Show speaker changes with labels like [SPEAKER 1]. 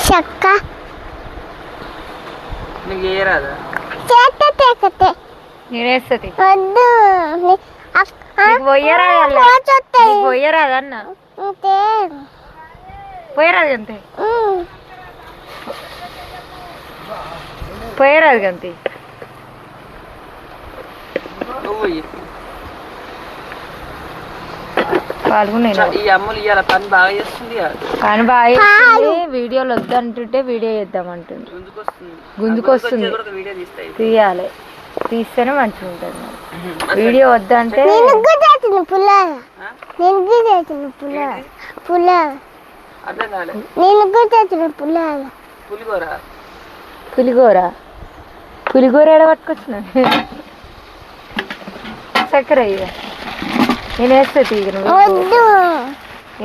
[SPEAKER 1] చక్క
[SPEAKER 2] నీకు ఏ రాదా
[SPEAKER 1] చేత తేకతే.
[SPEAKER 3] నేనేస్తుంది.
[SPEAKER 1] వద్దు. అంతే
[SPEAKER 3] అంతే. పోయరాదు అంతే పాల్గొనేను?
[SPEAKER 2] ఈ అమ్ములు ఇవాళ పని బాగా చేస్తుంది.
[SPEAKER 3] కానీ బాగా చేస్తుంది. వీడియోలు వద్దంటుంటే వీడియో చేద్దాం అంటుంది.
[SPEAKER 2] గుంజుకు వస్తుంది
[SPEAKER 3] గుంజుకు వస్తుంది.
[SPEAKER 2] వచ్చేది కూడా ఒక వీడియో తీస్తాయి.
[SPEAKER 3] తీయాలి. తీస్తేనే మంచిగా ఉంటుంది. వీడియో వద్దంటే
[SPEAKER 2] పులిగోర.
[SPEAKER 3] పులిగోర. పులిగోర ఎడ పట్టుకొచ్చిన చక్కెర నేను వేస్తా తీగ నువ్వు
[SPEAKER 1] వద్దు